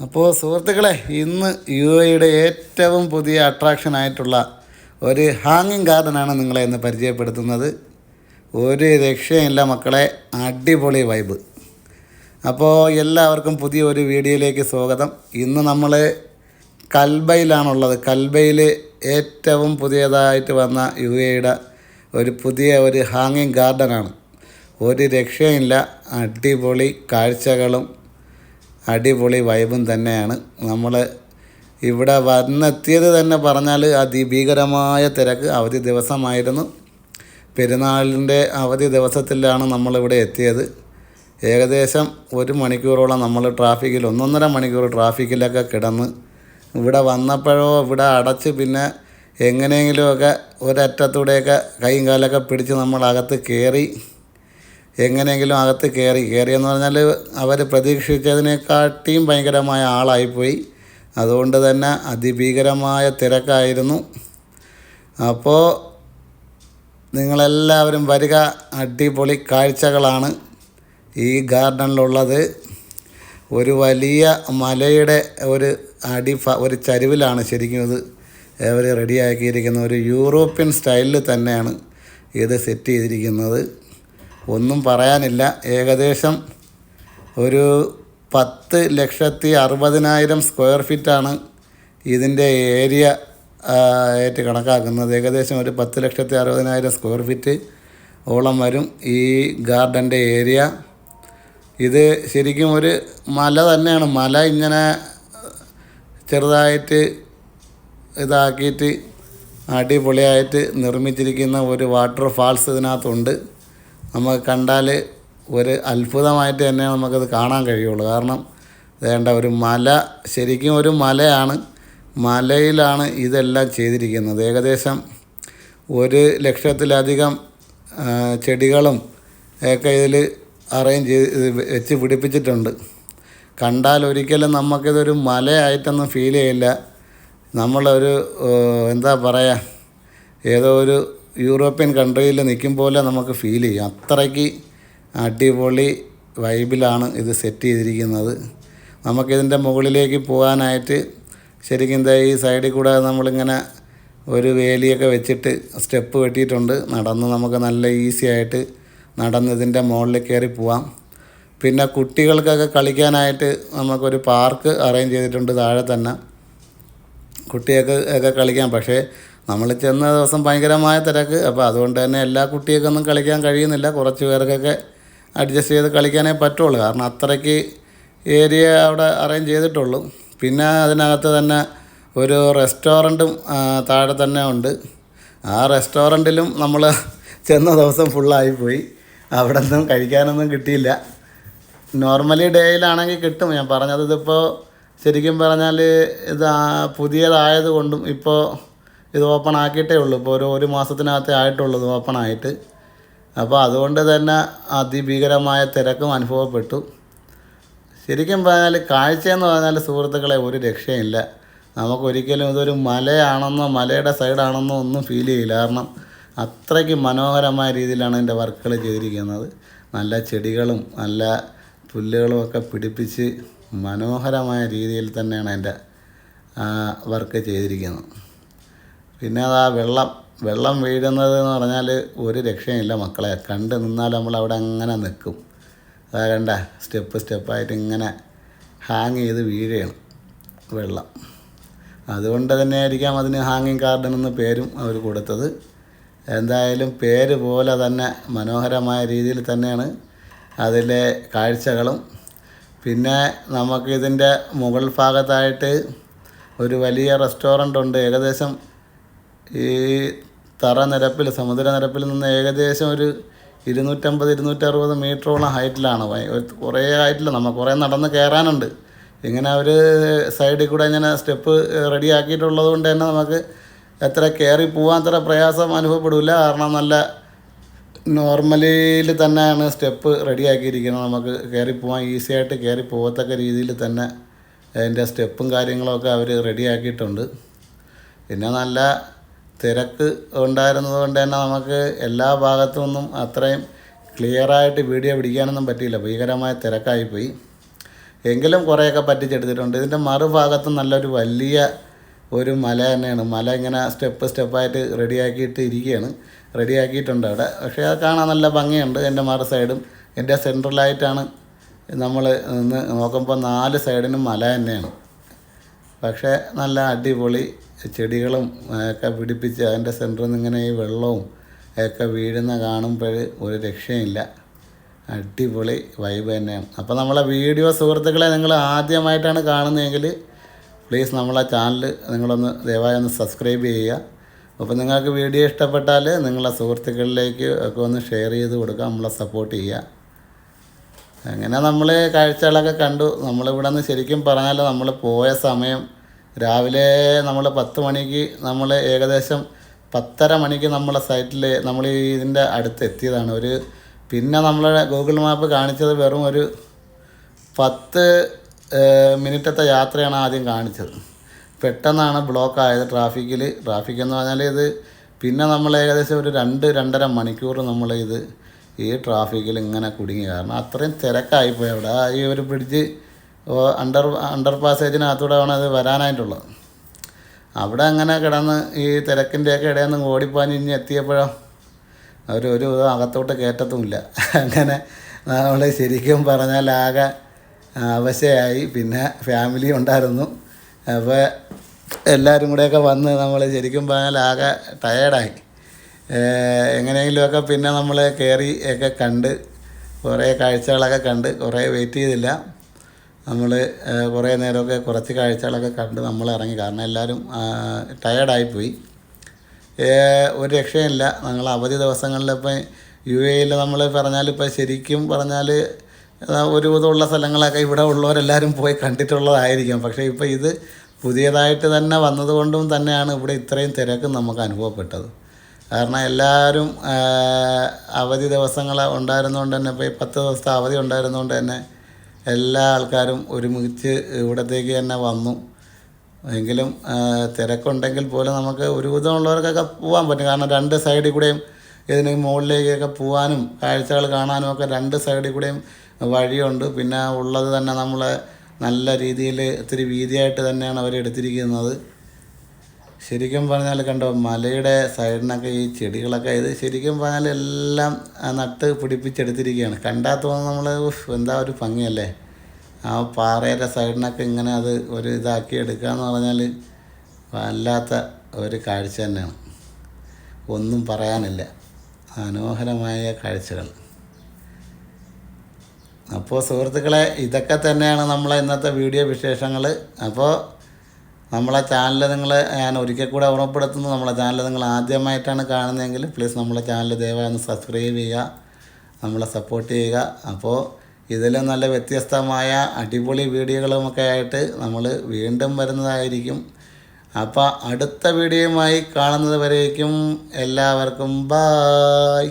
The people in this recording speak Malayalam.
അപ്പോൾ സുഹൃത്തുക്കളെ ഇന്ന് യു എയുടെ ഏറ്റവും പുതിയ അട്രാക്ഷൻ ആയിട്ടുള്ള ഒരു ഹാങ്ങിങ് ഗാർഡനാണ് നിങ്ങളെ ഇന്ന് പരിചയപ്പെടുത്തുന്നത്. ഒരു രക്ഷയില്ല മക്കളെ അടിപൊളി വൈബ് അപ്പോൾ എല്ലാവർക്കും പുതിയ ഒരു വീഡിയോയിലേക്ക് സ്വാഗതം. ഇന്ന് നമ്മൾ കൽബയിലാണുള്ളത്. കൽബയിൽ ഏറ്റവും പുതിയതായിട്ട് വന്ന യു എയുടെ ഒരു പുതിയ ഒരു ഹാങ്ങിങ് ഗാർഡനാണ് ഒരു രക്ഷയില്ല അടിപൊളി കാഴ്ചകളും അടിപൊളി വൈബും തന്നെയാണ്. നമ്മൾ ഇവിടെ വന്നെത്തിയത് തന്നെ പറഞ്ഞാൽ അതിഭീകരമായ തിരക്ക് അവധി ദിവസമായിരുന്നു. പെരുന്നാളിന്റെ അവധി ദിവസത്തിലാണ് നമ്മളിവിടെ എത്തിയത്. ഏകദേശം ഒരു മണിക്കൂറോളം നമ്മൾ ട്രാഫിക്കിൽ ഒന്നൊന്നര മണിക്കൂർ ട്രാഫിക്കിലൊക്കെ കിടന്ന് ഇവിടെ വന്നപ്പോഴോ ഇവിടെ അടച്ച് പിന്നെ എങ്ങനെയെങ്കിലുമൊക്കെ ഒരറ്റത്തൂടെയൊക്കെ കൈയും കാലൊക്കെ പിടിച്ച് നമ്മളകത്ത് കയറി എങ്ങനെയെങ്കിലും അകത്ത് കയറി കയറിയെന്ന് പറഞ്ഞാൽ അവർ പ്രതീക്ഷിച്ചതിനെക്കാട്ടിയും ഭയങ്കരമായ ആളായിപ്പോയി. അതുകൊണ്ട് തന്നെ അതിഭീകരമായ തിരക്കായിരുന്നു. അപ്പോൾ നിങ്ങളെല്ലാവരും വരിക അടിപൊളി കാഴ്ചകളാണ് ഈ ഗാർഡനിലുള്ളത്. ഒരു വലിയ മലയുടെ ഒരു അടി ഒരു ചരിവിലാണ് ശരിക്കും ഇത്. അവർ റെഡിയാക്കിയിരിക്കുന്ന ഒരു യൂറോപ്യൻ സ്റ്റൈലിൽ തന്നെയാണ് ഇത് സെറ്റ് ചെയ്തിരിക്കുന്നത്. ഒന്നും പറയാനില്ല. ഏകദേശം ഒരു പത്ത് ലക്ഷത്തി അറുപതിനായിരം സ്ക്വയർ ഫീറ്റാണ് ഇതിന്റെ ഏരിയ ആയിട്ട് കണക്കാക്കുന്നത്. ഏകദേശം ഒരു പത്ത് ലക്ഷത്തി അറുപതിനായിരം സ്ക്വയർ ഫീറ്റ് ഓളം വരും ഈ ഗാർഡന്റെ ഏരിയ ഇത് ശരിക്കും ഒരു മല തന്നെയാണ്. മല ഇങ്ങനെ ചെറുതായിട്ട് ഇതാക്കിയിട്ട് അടിപൊളിയായിട്ട് നിർമ്മിച്ചിരിക്കുന്ന ഒരു വാട്ടർ ഫാൾസ് ഇതിനകത്തുണ്ട്. നമുക്ക് കണ്ടാൽ ഒരു അത്ഭുതമായിട്ട് തന്നെ നമുക്കത് കാണാൻ കഴിയുള്ളൂ. കാരണം വേണ്ട ഒരു മല ശരിക്കും ഒരു മലയാണ്. മലയിലാണ് ഇതെല്ലാം ചെയ്തിരിക്കുന്നത്. ഏകദേശം ഒരു ലക്ഷത്തിലധികം ചെടികളും ഒക്കെ ഇതിൽ അറേഞ്ച് ചെയ്ത് വെച്ച് പിടിപ്പിച്ചിട്ടുണ്ട്. കണ്ടാൽ ഒരിക്കലും നമുക്കിതൊരു മലയായിട്ടൊന്നും ഫീൽ ചെയ്യില്ല. നമ്മളൊരു എന്താ പറയുക ഏതോ ഒരു യൂറോപ്യൻ കൺട്രിയിൽ നിൽക്കും പോലെ നമുക്ക് ഫീൽ ചെയ്യും. അത്രയ്ക്ക് അടിപൊളി വൈബിലാണ് ഇത് സെറ്റ് ചെയ്തിരിക്കുന്നത്. നമുക്കിതിന്റെ മുകളിലേക്ക് പോകാനായിട്ട് ശരിക്കും എന്താ ഈ സൈഡിൽ കൂടെ നമ്മളിങ്ങനെ ഒരു വേലിയൊക്കെ വെച്ചിട്ട് സ്റ്റെപ്പ് വെട്ടിയിട്ടുണ്ട് നടന്ന് നമുക്ക് നല്ല ഈസി ആയിട്ട് നടന്ന് ഇതിന്റെ മുകളിൽ കയറി പോവാം. പിന്നെ കുട്ടികൾക്കൊക്കെ കളിക്കാനായിട്ട് നമുക്കൊരു പാർക്ക് അറേഞ്ച് ചെയ്തിട്ടുണ്ട് താഴെ തന്നെ. കുട്ടികൾക്ക് ഒക്കെ കളിക്കാം. പക്ഷേ നമ്മൾ ചെന്ന ദിവസം ഭയങ്കരമായ തിരക്ക്. അപ്പോൾ അതുകൊണ്ട് തന്നെ എല്ലാ കുട്ടികൾക്കൊന്നും കളിക്കാൻ കഴിയുന്നില്ല. കുറച്ച് പേർക്കൊക്കെ അഡ്ജസ്റ്റ് ചെയ്ത് കളിക്കാനേ പറ്റുള്ളൂ. കാരണം അത്രയ്ക്ക് ഏരിയ അവിടെ അറേഞ്ച് ചെയ്തിട്ടുള്ളൂ. പിന്നെ അതിനകത്ത് തന്നെ ഒരു റെസ്റ്റോറന്റും താഴെ തന്നെ ഉണ്ട്. ആ റെസ്റ്റോറന്റിലും നമ്മൾ ചെന്ന ദിവസം ഫുള്ളായിപ്പോയി അവിടെ നിന്നും കഴിക്കാനൊന്നും കിട്ടിയില്ല. നോർമലി ഡേയിലാണെങ്കിൽ കിട്ടും. ഞാൻ പറഞ്ഞത് ഇതിപ്പോൾ ശരിക്കും പറഞ്ഞാൽ ഇത് ആ- പുതിയതായത് കൊണ്ടും ഇപ്പോൾ ഇത് ഓപ്പൺ ആക്കിയിട്ടേ ഉള്ളൂ. ഇപ്പോൾ ഒരു ഒരു മാസത്തിനകത്തേ ആയിട്ടുള്ളൂ ഇത് ഓപ്പൺ ആയിട്ട്. അപ്പോൾ അതുകൊണ്ട് തന്നെ അതിഭീകരമായ തിരക്കും അനുഭവപ്പെട്ടു. ശരിക്കും പറഞ്ഞാൽ കാഴ്ചയെന്ന് പറഞ്ഞാൽ സുഹൃത്തുക്കളെ ഒരു രക്ഷയില്ല. നമുക്കൊരിക്കലും ഇതൊരു മലയാണെന്നോ മലയുടെ സൈഡാണെന്നോ ഒന്നും ഫീൽ ചെയ്യില്ല. കാരണം അത്രയ്ക്ക് മനോഹരമായ രീതിയിലാണ് എന്റെ വർക്കുകൾ ചെയ്തിരിക്കുന്നത്. നല്ല ചെടികളും നല്ല പുല്ലുകളും ഒക്കെ പിടിപ്പിച്ച് മനോഹരമായ രീതിയിൽ തന്നെയാണ് എന്റെ വർക്ക് ചെയ്തിരിക്കുന്നത്. പിന്നെ ആ വെള്ളം വെള്ളം വീഴുന്നത് എന്ന് പറഞ്ഞാൽ ഒരു രക്ഷയില്ല മക്കളെ. കണ്ട് നിന്നാൽ നമ്മൾ അവിടെ അങ്ങനെ നിൽക്കും. അതാ കണ്ട സ്റ്റെപ്പ് സ്റ്റെപ്പായിട്ട് ഇങ്ങനെ ഹാങ് ചെയ്ത് വീഴുകയാണ് വെള്ളം. അതുകൊണ്ട് തന്നെ ആയിരിക്കാം അതിന് ഹാങ്ങിങ് ഗാർഡൻ എന്ന പേരും അവർ കൊടുത്തത്. എന്തായാലും പേര് പോലെ തന്നെ മനോഹരമായ രീതിയിൽ തന്നെയാണ് അതിലെ കാഴ്ചകളും. പിന്നെ നമുക്ക് ഇതിന്റെ മുകൾ ഭാഗത്തായിട്ട് ഒരു വലിയ റെസ്റ്റോറന്റ് ഉണ്ട്. ഏകദേശം ഈ തറ നിരപ്പിൽ സമുദ്രനിരപ്പിൽ നിന്ന് ഏകദേശം ഒരു ഇരുന്നൂറ്റമ്പത് ഇരുന്നൂറ്ററുപത് മീറ്ററോളം ഹൈറ്റിലാണ്. കുറേ ഹൈറ്റിൽ നമ്മൾ കുറേ നടന്ന് കയറാനുണ്ട്. ഇങ്ങനെ അവർ സൈഡിൽ കൂടെ ഇങ്ങനെ സ്റ്റെപ്പ് റെഡി ആക്കിയിട്ടുള്ളത് കൊണ്ട് തന്നെ നമുക്ക് എത്ര കയറി പോകാൻ അത്ര പ്രയാസം അനുഭവപ്പെടില്ല കാരണം നല്ല നോർമലിയിൽ തന്നെയാണ് സ്റ്റെപ്പ് റെഡി ആക്കിയിരിക്കുന്നത് നമുക്ക് കയറി പോകാൻ ഈസി ആയിട്ട് കയറി പോകത്തക്ക രീതിയിൽ തന്നെ അതിന്റെ സ്റ്റെപ്പും കാര്യങ്ങളൊക്കെ അവർ റെഡിയാക്കിയിട്ടുണ്ട്. പിന്നെ നല്ല തിരക്ക് ഉണ്ടായിരുന്നത് കൊണ്ട് തന്നെ നമുക്ക് എല്ലാ ഭാഗത്തു നിന്നും അത്രയും ക്ലിയറായിട്ട് വീഡിയോ പിടിക്കാനൊന്നും പറ്റിയില്ല. ഭീകരമായ തിരക്കായിപ്പോയി. എങ്കിലും കുറേയൊക്കെ പറ്റിച്ചെടുത്തിട്ടുണ്ട്. ഇതിന്റെ മറുഭാഗത്ത് നല്ലൊരു വലിയ ഒരു മല തന്നെയാണ്. മല ഇങ്ങനെ സ്റ്റെപ്പ് സ്റ്റെപ്പായിട്ട് റെഡിയാക്കിയിട്ട് ഇരിക്കുകയാണ് റെഡിയാക്കിയിട്ടുണ്ട് അവിടെ. പക്ഷേ അത് കാണാൻ നല്ല ഭംഗിയുണ്ട്. എന്റെ മറു സൈഡും എന്റെ സെൻട്രലായിട്ടാണ് നമ്മൾ നിന്ന് നോക്കുമ്പോൾ നാല് സൈഡിനും മല തന്നെയാണ്. പക്ഷേ നല്ല അടിപൊളി ചെടികളും ഒക്കെ പിടിപ്പിച്ച് അതിന്റെ സെന്ററിൽ നിന്ന് ഇങ്ങനെ ഈ വെള്ളവും ഒക്കെ വീഴുന്ന കാണുമ്പോൾ ഒരു രക്ഷയില്ല അടിപൊളി വൈബ് തന്നെയാണ്. അപ്പോൾ നമ്മളെ വീഡിയോ സുഹൃത്തുക്കളെ നിങ്ങൾ ആദ്യമായിട്ടാണ് കാണുന്നതെങ്കിൽ പ്ലീസ് നമ്മളെ ചാനൽ നിങ്ങളൊന്ന് ദയവായി ഒന്ന് സബ്സ്ക്രൈബ് ചെയ്യുക. അപ്പോൾ നിങ്ങൾക്ക് വീഡിയോ ഇഷ്ടപ്പെട്ടാൽ നിങ്ങളെ സുഹൃത്തുക്കളിലേക്ക് ഒക്കെ ഒന്ന് ഷെയർ ചെയ്ത് കൊടുക്കുക നമ്മളെ സപ്പോർട്ട് ചെയ്യുക. അങ്ങനെ നമ്മൾ കാഴ്ചകളൊക്കെ കണ്ടു. നമ്മളിവിടെ നിന്ന് ശരിക്കും പറഞ്ഞാൽ നമ്മൾ പോയ സമയം രാവിലെ നമ്മൾ പത്ത് മണിക്ക് നമ്മൾ ഏകദേശം പത്തര മണിക്ക് നമ്മളെ സൈറ്റിൽ നമ്മൾ ഇതിന്റെ അടുത്ത് എത്തിയതാണ്. ഒരു പിന്നെ നമ്മളെ ഗൂഗിൾ മാപ്പ് കാണിച്ചത് വെറും ഒരു പത്ത് മിനിറ്റത്തെ യാത്രയാണ് ആദ്യം കാണിച്ചത്. പെട്ടെന്നാണ് ബ്ലോക്ക് ആയത് ട്രാഫിക്കിൽ ട്രാഫിക് എന്ന് പറഞ്ഞാൽ ഇത് പിന്നെ നമ്മൾ ഏകദേശം ഒരു രണ്ട് രണ്ടര മണിക്കൂർ നമ്മൾ ഇത് ഈ ട്രാഫിക്കിൽ ഇങ്ങനെ കുടുങ്ങി. കാരണം അത്രയും തിരക്കായിപ്പോയി അവിടെ. ഈ ഒരു ബ്രിഡ്ജ് അണ്ടർ അണ്ടർ പാസേജിനകത്തൂടെ ആണ് അത് വരാനായിട്ടുള്ളത്. അവിടെ അങ്ങനെ കിടന്ന് ഈ തിരക്കിന്റെയൊക്കെ ഇടയിൽ നിന്ന് ഓടിപ്പാഞ്ഞ് ഇനി എത്തിയപ്പോഴോ അവർ ഒരു അകത്തോട്ട് കയറ്റത്തുമില്ല. അങ്ങനെ നമ്മൾ ശരിക്കും പറഞ്ഞാൽ ആകെ അവശയായി. പിന്നെ ഫാമിലി ഉണ്ടായിരുന്നു. അപ്പോൾ എല്ലാവരും കൂടെയൊക്കെ വന്ന് നമ്മൾ ശരിക്കും പറഞ്ഞാൽ ആകെ ടയേർഡായി എങ്ങനെയെങ്കിലുമൊക്കെ പിന്നെ നമ്മൾ കയറി ഒക്കെ കണ്ട് കുറേ കാഴ്ചകളൊക്കെ കണ്ട് കുറേ വെയിറ്റ് ചെയ്തില്ല. നമ്മൾ കുറേ നേരമൊക്കെ കുറച്ച് കാഴ്ചകളൊക്കെ കണ്ട് നമ്മൾ ഇറങ്ങി. കാരണം എല്ലാവരും ടയേർഡായിപ്പോയി ഒരു രക്ഷയില്ല ഞങ്ങൾ അവധി ദിവസങ്ങളിലിപ്പോൾ യു എയിൽ നമ്മൾ പറഞ്ഞാൽ ഇപ്പോൾ ശരിക്കും പറഞ്ഞാൽ ഒരു വിധമുള്ള സ്ഥലങ്ങളൊക്കെ ഇവിടെ ഉള്ളവരെല്ലാവരും പോയി കണ്ടിട്ടുള്ളതായിരിക്കും. പക്ഷേ ഇപ്പോൾ ഇത് പുതിയതായിട്ട് തന്നെ വന്നതുകൊണ്ടും തന്നെയാണ് ഇവിടെ ഇത്രയും തിരക്ക് നമുക്ക് അനുഭവപ്പെട്ടത്. കാരണം എല്ലാവരും അവധി ദിവസങ്ങൾ ഉണ്ടായിരുന്നുകൊണ്ട് തന്നെ ഇപ്പോൾ ഈ പത്ത് ദിവസത്തെ അവധി ഉണ്ടായിരുന്നുകൊണ്ട് തന്നെ എല്ലാ ആൾക്കാരും ഒരുമിച്ച് ഇവിടത്തേക്ക് തന്നെ വന്നു. എങ്കിലും തിരക്കുണ്ടെങ്കിൽ പോലും നമുക്ക് ഒരുവിധമുള്ളവർക്കൊക്കെ പോകാൻ പറ്റും. കാരണം രണ്ട് സൈഡിൽ കൂടെയും ഇതിന് മുകളിലേക്കൊക്കെ പോകാനും കാഴ്ചകൾ കാണാനും ഒക്കെ രണ്ട് സൈഡിൽ കൂടെയും വഴിയുണ്ട്. പിന്നെ ഉള്ളത് തന്നെ നമ്മൾ നല്ല രീതിയിൽ ഇത്തിരി വീതിയായിട്ട് തന്നെയാണ് അവർ എടുത്തിരിക്കുന്നത് ശരിക്കും പറഞ്ഞാൽ കണ്ടോ മലയുടെ സൈഡിനൊക്കെ ഈ ചെടികളൊക്കെ ഇത് ശരിക്കും പറഞ്ഞാൽ എല്ലാം നട്ട് പിടിപ്പിച്ചെടുത്തിരിക്കുകയാണ്. കണ്ടാൽ നമ്മൾ എന്താ ഒരു ഭംഗിയല്ലേ? ആ പാറയുടെ സൈഡിനൊക്കെ ഇങ്ങനെ അത് ഒരു ഇതാക്കി എടുക്കുക എന്ന് പറഞ്ഞാൽ വല്ലാത്ത ഒരു കാഴ്ച തന്നെയാണ്. ഒന്നും പറയാനില്ല. മനോഹരമായ കാഴ്ചകൾ. അപ്പോൾ സുഹൃത്തുക്കളെ ഇതൊക്കെ തന്നെയാണ് നമ്മളെ ഇന്നത്തെ വീഡിയോ വിശേഷങ്ങൾ അപ്പോൾ നമ്മളെ ചാനൽ നിങ്ങൾ ഞാൻ ഒരിക്കൽ കൂടെ ഓർമ്മപ്പെടുത്തുന്നു നമ്മളെ ചാനൽ നിങ്ങൾ ആദ്യമായിട്ടാണ് കാണുന്നതെങ്കിൽ പ്ലീസ് നമ്മളെ ചാനൽ ദയവായി ഒന്ന് സബ്സ്ക്രൈബ് ചെയ്യുക നമ്മളെ സപ്പോർട്ട് ചെയ്യുക. അപ്പോൾ ഇതിലും നല്ല വ്യത്യസ്തമായ അടിപൊളി വീഡിയോകളുമൊക്കെ ആയിട്ട് നമ്മൾ വീണ്ടും വരുന്നതായിരിക്കും. അപ്പോൾ അടുത്ത വീഡിയോയുമായി കാണുന്നത് വരേക്കും എല്ലാവർക്കും ബായ്